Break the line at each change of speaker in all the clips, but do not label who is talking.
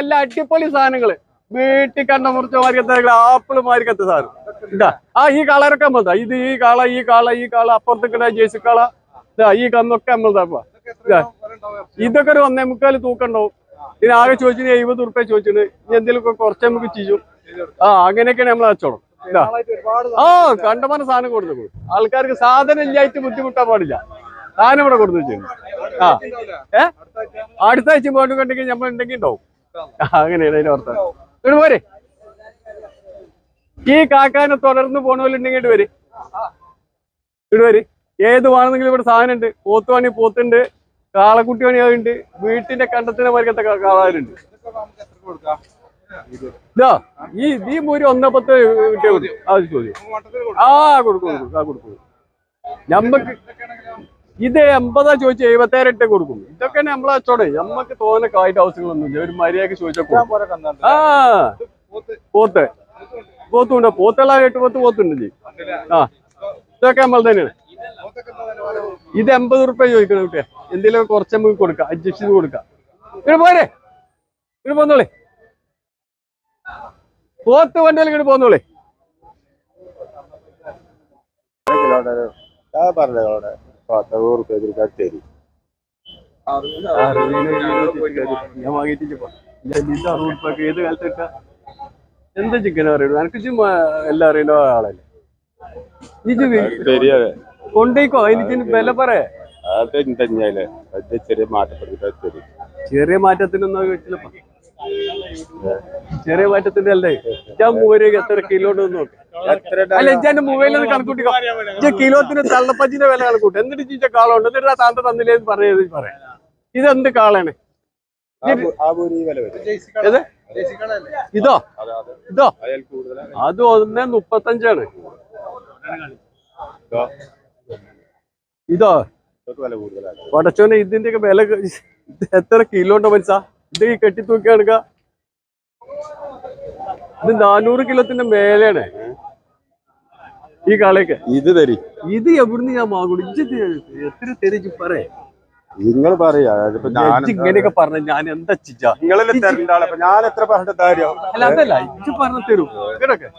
നല്ല അടിപൊളി സാധനങ്ങൾ. വീട്ടിൽ കണ്ട മുറിച്ച മാരിക്കത്തെ ആപ്പിൾ മാരിക്കത്തെ സാധനം. ഇതാ ആ ഈ കളറൊക്കെ നമ്മളതാ ഇത് ഈ കാള ഈ കാള ഈ കാള അപ്പുറത്തേക്കിട ജേസി ഇതാ ഈ കന്നൊക്കെ നമ്മളതാ ഇതൊക്കെ ഒരു ഒന്നേ മുക്കാൽ തൂക്കണ്ടാവും ഇതിന് ആകെ ചോദിച്ചിട്ട് എഴുപത് ഉറുപ്പ ചോദിച്ചിട്ട് ഇനി എന്തെങ്കിലും കുറച്ച് നമുക്ക് ചെയ്യും. ആ അങ്ങനെയൊക്കെയാണ് നമ്മൾ ഇതാ. ആ കണ്ടമാന സാധനം കൊടുത്തു ആൾക്കാർക്ക് സാധനം ഇല്ലായിട്ട് ബുദ്ധിമുട്ടാൻ പാടില്ല. സാധനം ഇവിടെ കൊടുത്തു വെച്ചിരുന്നു. ആ. ഏ? അടുത്ത ആഴ്ച പോയിട്ട് കണ്ടെങ്കിൽ നമ്മൾ ഉണ്ടെങ്കിൽ ഉണ്ടാവും. അങ്ങനെയാണ് അതിന്റെ ഇവിടെ പോരെ. ഈ കാക്കാനെ തുടർന്ന് പോണവരുണ്ടെങ്കിൽ ഇങ്ങോട്ട് വരെ. ഇവിടെ വരെ. ഏത് വേണമെങ്കിലും ഇവിടെ സാധനം ഉണ്ട് പോത്തുവാണി പോത്തുണ്ട്. കാളക്കുട്ടി പണി ഉണ്ട് വീട്ടിന്റെ കണ്ടത്തിന്റെ പരിക്കത്തെ കാളാരുണ്ട്. ഇതാ ഈ ഈ മൂരി ഒന്നേ പത്ത് അത് ചോദ്യം. ആ കൊടുക്കും കൊടുക്കും ആ കൊടുക്കും നമ്മക്ക് ഇത് എൺപതാ ചോദിച്ചു എഴുപത്തേഴ് ഇട്ടേ കൊടുക്കും. ഇതൊക്കെ നമ്മളെ അച്ചോടെ നമ്മക്ക് തോന്നെ കായിട്ട് ആവശ്യങ്ങളൊന്നുമില്ല. ഒരു മര്യാദയ്ക്ക് ചോദിച്ചാൽ ആ. പോത്ത്. പോത്തുണ്ട്. പോത്തുള്ള എട്ട് പോത്ത് പോത്തുണ്ട് ആ. ഇതൊക്കെ നമ്മൾ തന്നെയാണ്. ഇത് എൺപത് റുപ്യ ചോദിക്കണം കുട്ടിയെ. എന്തെങ്കിലും കുറച്ച് നമുക്ക് കൊടുക്കാം. അഡ്ജസ്റ്റ് ചെയ്ത് കൊടുക്കാം. ഇവിടെ പോരെ. ഇവിടെ പോന്നോളേ. പോത്ത് വണ്ടിയിൽ ഇങ്ങോട്ട് പോന്നോളേ.
ഞാൻ നൂറ് റുപ്യ ഇതിൽ തരി
ഞാൻ വാങ്ങിയിട്ട് അറുപത് റുപ്യക്ക് ഏത് കാലത്ത് കിട്ടാ? എന്താ ചിക്കൻ അറിയുള്ളൂ? എനിക്ക് എല്ലാം അറിയുന്ന ആളല്ലേ? കൊണ്ടേക്കോ? എനിക്ക് വില പറയാ
ചെറിയ
മാറ്റത്തിനൊന്നും വെച്ചില്ലപ്പ. ചെറിയ മാറ്റത്തിന്റെ അല്ലേ? ഞാൻ മൂവരേക്ക് എത്ര കിലോ ഉണ്ടെന്ന് നോക്ക്. അല്ല ഇജ്ജാന്റെ മൊബൈലിൽ നിന്ന് കണക്കൂട്ടിക്കോ കിലോ കിലോത്തിന് തള്ളപ്പച്ചിന്റെ വില കണക്കൂട്ടും. എന്നിട്ട് ചീച്ച കാളുണ്ട് എന്നിട്ട് ആ താന്ത തന്നില്ലേന്ന് പറയുന്നത് പറയാം ഇതെന്ത് കാളാണ് ഇതോ?
അതെ അതെ.
ഇതോ? അത് ഒന്നേ മുപ്പത്തഞ്ചാണ്. ഇതോ? പടച്ചോനെ ഇതിന്റെ ഒക്കെ വില എത്ര കിലോ ഉണ്ടോ മനസ്സാ ഇത് ഈ കെട്ടി തൂക്കി എടുക്ക. ഇത് നാനൂറ് കിലോത്തിന്റെ മേലെയാണ്. ഈ കാളയൊക്കെ.
ഇത് തരി.
ഇത് എവിടുന്ന് ഞാൻ വാങ്ങുള്ളൂ ഇജ്ജ് എത്ര തരിച്ച് പറയേ
നിങ്ങൾ പറയാ.
ഇങ്ങനെയൊക്കെ പറഞ്ഞ ഞാൻ എന്താ ചിച്ച
നിങ്ങളല്ലേ തരേണ്ട ആളെ. ഞാൻ എത്ര പറഞ്ഞ കാര്യം?
അല്ല അതല്ല. ഇജ്ജ് പറഞ്ഞു തരൂ. ഇങ്ങനൊക്കെ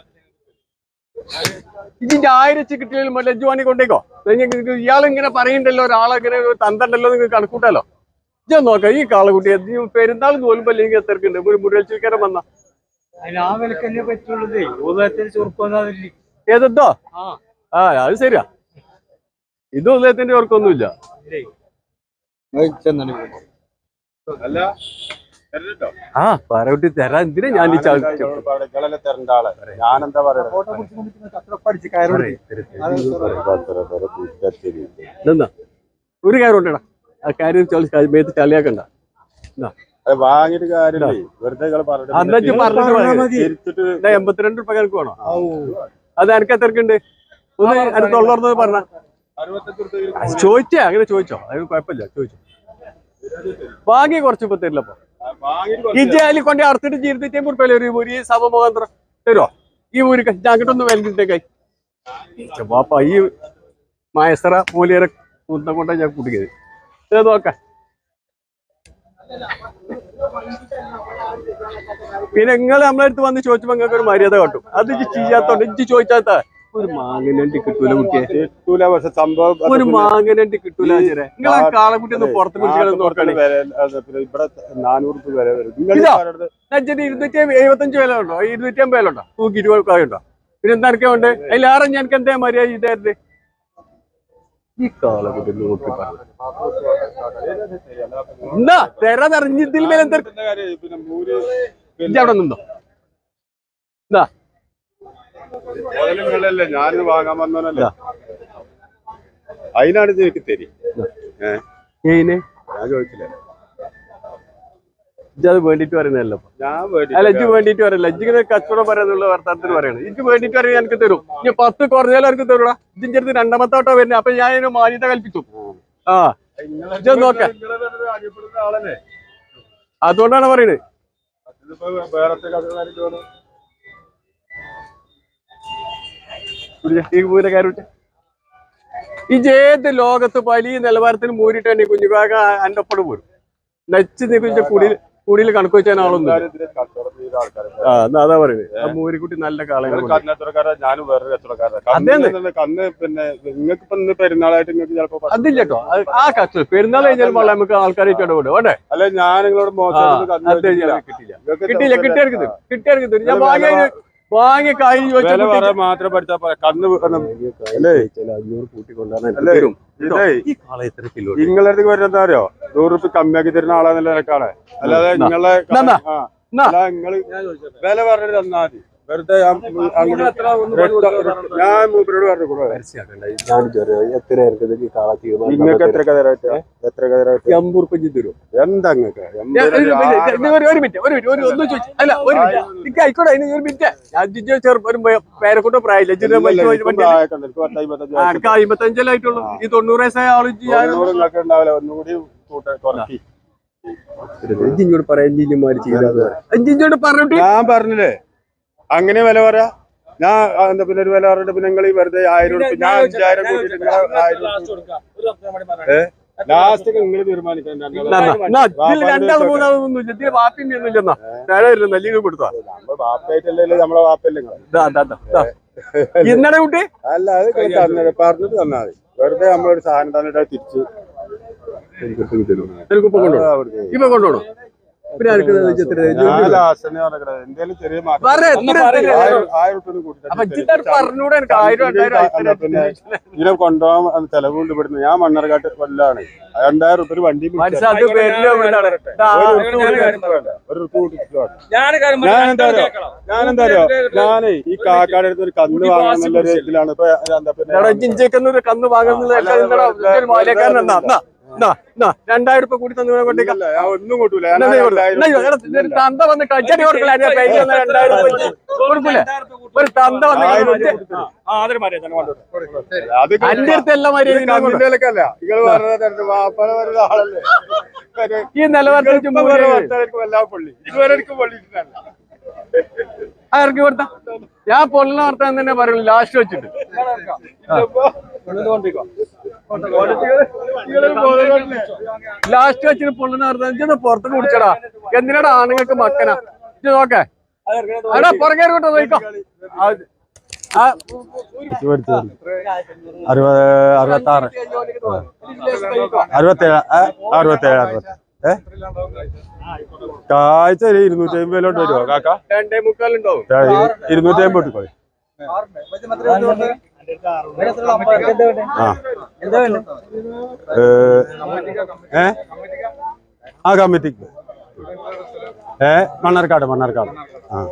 ഇതിന്റെ ആയിരം കിട്ടിയാലും മറ്റേ ഇജ്ജ് വാണി കൊണ്ടേക്കോ. ഇയാൾ ഇങ്ങനെ പറയണ്ടല്ലോ ഒരാളെ ഇങ്ങനെ തന്തണ്ടല്ലോ നിങ്ങൾ കണക്കൂട്ടല്ലോ ഇജ്ജ് നോക്കാം. ഈ കാളകുട്ടി പെരുന്നാൾ തോലുമ്പോ അല്ലെങ്കിൽ എത്രക്കുണ്ട് ഒരു മുരൽ മുരൾച്ചിക്കാരൻ വന്ന. ഏതെന്തോ? ആ. അത് ശരിയാ. ഇത് ഉദയത്തിന്റെ ഓർക്കൊന്നുമില്ല ആ പറയൂട്ടി തരാൻ എന്തിനാ ഞാൻ
ഞാനെന്താ പറയാ
ഒരു കാര്യം ഉണ്ടടാ കാര്യം മേത്ത് ചളിയാക്കണ്ട.
അത് വാങ്ങിയിട്ട് കാര്യമില്ലേ? വെറുതെ
എൺപത്തിരണ്ട് രൂപ എനിക്ക് വേണോ. അത് എനിക്ക് എത്രക്കുണ്ട് ഒന്ന് എനിക്ക് തൊള്ളർന്നത് പറഞ്ഞ. ചോദിച്ചേ അങ്ങനെ ചോദിച്ചോ. അതിന് കുഴപ്പമില്ല ചോദിച്ചോ. വാങ്ങി കുറച്ച് ഇപ്പൊ തരില്ലപ്പോ ഈ ജാലി കൊണ്ട് അറുത്തിട്ട് ജീവിതത്തെ മുറിപ്പല്ലേ ഒരു മുരി സഭ മുഖാന്തരം തരുമോ ഈ മുരി ഞങ്ങട്ടൊന്ന് വിലക്കിട്ടേക്കായി വാപ്പ ഈ മയസറ മൂലിയരെ കുന്തം കൊണ്ടാ ഞാൻ കുടിക്കുന്നത് ഇത് നോക്കാം. പിന്നെ നിങ്ങൾ നമ്മളെ അടുത്ത് വന്ന് ചോദിച്ചപ്പോ നിങ്ങൾക്ക് ഒരു മര്യാദ കാട്ടും അത് ചെയ്യാത്തോണ്ട് ഇജ്ജ് ചോദിച്ചാത്ത ഒരു മാങ്ങനണ്ടി കിട്ടൂല കുട്ടിയെ.
കിട്ടൂല പക്ഷെ സംഭവം
ഒരു മാങ്ങനണ്ടി കിട്ടൂല നിങ്ങളെ നിങ്ങൾ ആ കാളക്കുട്ടി ഒന്ന് പുറത്ത്
ഇവിടെ നാനൂറ് വില വരും.
ഇരുന്നൂറ്റി എഴുപത്തഞ്ച് വില ഉണ്ടോ? ഇരുന്നൂറ്റി അമ്പത് വില ഉണ്ടോ? തൂക്കി ഇരുപത് ഉണ്ടോ പിന്നെ എന്താ ഉണ്ട് അതിലേറെ ഞാൻ എന്താ മര്യാദ ചെയ്തായിരുന്നു ഈ കാലകുട്ടി നോക്കി എന്താ തെര നിറഞ്ഞതിൽ മേലെ അവിടെ നിന്നോ. എന്താ
ഞാൻ വാങ്ങാൻ വന്നോനല്ല അതിനാണ് എനിക്ക് തരി.
ഏതിന്
ഞാൻ ചോദിച്ചില്ല?
ഇജ്ജ് അത് വേണ്ടിട്ട് പറയുന്നതല്ലോ അല്ല ഇജ്ജ് വേണ്ടിട്ട് പറയല്ല. ഇജ്ജ് ഇങ്ങനെ കച്ചവടം പറയാന്നുള്ള വർത്താനത്തിന് പറയണം. ഇജ്ജ് വേണ്ടിട്ട് പറയാൻ എനിക്ക് തരും. ഇനി പത്ത് കുറഞ്ഞാലും എനിക്ക് തരൂടാ. ഇജ്ജിന്റെ അടുത്ത് രണ്ടാമത്തെ വട്ടം വരുന്നത് അപ്പൊ ഞാൻ അതിന് മാന്യത കൽപ്പിച്ചു ആ. ഇജ്ജ് നോക്ക. അതുകൊണ്ടാണ് പറയുന്നത് ഇജേത് ഈ പൂര ലോകത്ത് വലിയ നിലവാരത്തിൽ മൂരിട്ടാണ് ഈ കുഞ്ഞുകാക അന്റെ ഒപ്പം പോരും നച്ച് നീ കുഞ്ഞ കുടി കൂടിയിൽ കണക്ക് വെച്ചാൽ ആളൊന്നും അതാ പറയുന്നത് മൂരിക്കുട്ടി നല്ല
ഞാനും വേറൊരു. കന്ന് പിന്നെ നിങ്ങൾക്ക് ഇപ്പൊ ഇന്ന് പെരുന്നാളായിട്ട് നിങ്ങൾക്ക് ചിലപ്പോ
അത് ആ കച്ച പെരുന്നാൾ കഴിഞ്ഞാൽ നമുക്ക് ആൾക്കാരെ ഇടപെടും അല്ലെ?
അല്ല ഞാൻ നിങ്ങളോട് നിങ്ങൾക്ക്
കിട്ടിയില്ല കിട്ടിയെടുക്കുന്നു തരും ഞാൻ
വില-
വാങ്ങിയ കാര്യം
വില
ചോദിച്ചു
പറയാൻ മാത്രം പഠിച്ചാ. കന്ന്
അഞ്ഞൂറ്
നിങ്ങളുടെ അടുത്ത് അറിയോ? നൂറ് റുപ്യ കമ്മിയാക്കി തരുന്ന ആളാന്നുള്ള നിലക്കാണ്. അല്ലാതെ നിങ്ങൾ വില പറഞ്ഞിട്ട് തന്നാ മതി. വെറുതെ ഞാൻ മൂപ്പരോട് പറഞ്ഞു
എത്ര
നിങ്ങൾക്ക് എത്ര കതരായിട്ട് എത്ര കതരായിട്ട്
എൺപത് റുപ്യ തരും
എന്താ നിങ്ങൾക്ക്
ഞാൻ ഒരു മിനിറ്റ്, ഇത് ഒരു- ഒരു മിനിറ്റ് ഒരു മിനിറ്റ് ഒരു ഒന്ന് ചോദിച്ചു അല്ല ഒരു മിനിറ്റ് നിക്ക് ആയിക്കോട്ടെ അതിന് ഒരു മിനിറ്റ് ഞാൻ ചെറുപ്പം പേരക്കൂട്ട പ്രായമില്ല എനിക്ക് ഈ തൊണ്ണൂറ് വയസ്സായ
ആൾ ഉണ്ടാവില്ല ഒന്നുകൂടി കൂട്ട കുറക്കി
ജിഞ്ഞോട് പറയാൻ ജിഞ്ഞുമാര് ജിഞ്ഞോട് പറഞ്ഞിട്ട്
ഞാൻ പറഞ്ഞില്ലേ അങ്ങനെ വില പറയാ? ഞാൻ എന്താ പിന്നെ ഒരു വില പറഞ്ഞിട്ട് പിന്നെ നിങ്ങൾ വെറുതെ ആയിരം ഉറുപ്പ് ഞാൻ അഞ്ചായിരം നിങ്ങൾ ആയിരം ലാസ്റ്റ് നിങ്ങൾ തീരുമാനിക്കാൻ നമ്മളെ.
ഇന്നലെ കുട്ടി?
അല്ല അത് തന്നത് പറഞ്ഞിട്ട് തന്നാ മതി. വെറുതെ നമ്മളൊരു സാധനം തന്നിട്ട് തിരിച്ച്
ഇപ്പൊ കൊണ്ടുപോകണം?
ഇതിനെ കൊണ്ടുപോകാൻ ചെലവുണ്ട് ഇവിടുന്ന്. ഞാൻ മണ്ണർകാട്ട് കൊല്ലാണ്. രണ്ടായിരം റുപ്യ ഒരു വണ്ടി ഞാനെന്തായാലും ഞാൻ ഈ കാക്കാട് അടുത്ത് ഒരു കന്ന് വാങ്ങാന്നുള്ള ഒരു ഇതിലാണ്. ഇപ്പൊ എന്താ പിന്നെ
എടാ, ഒരു കന്ന് വാങ്ങുന്നത് രണ്ടായിരം രൂപ കൂടി തന്നെ
ഞാൻ ഒന്നും കൂട്ടൂല.
തന്ത വന്ന് കച്ചടി കൊടുക്കില്ല രണ്ടായിരം ഒരു തന്ത വന്ന് അന്റെ മര്യാദ ഈ നിലവാരത്തിൽ ഇറക്കി കൊടുത്ത. ഞാൻ പൊള്ളുന്ന വർത്താൻ തന്നെ പറയുള്ളൂ. ലാസ്റ്റ് വെച്ചിട്ട്. ലാസ്റ്റ് വെച്ചിന് പൊള്ളുന്ന വർത്താൻ പുറത്ത് കുടിച്ചടാ. എന്തിനാടാ ആണുങ്ങൾക്ക് മക്കനാ? ഇത് നോക്കേ. എടാ പുറകെ കൊണ്ടോ നോക്കോ
അറുപത് അറുപത്താറ്. അറുപത്തേഴ് അറുപത്തേഴ് അറുപത്തി ഏ? കാഴ്ച ഒരു ഇരുന്നൂറ്റി അമ്പതിലോട്ട് വരുമോ കാക്ക? ഇരുന്നൂറ്റി അമ്പത് ഏ? ആ കമ്മിറ്റിക്ക്. ഏ മണ്ണാർക്കാട് മണ്ണാർക്കാട്. ആ.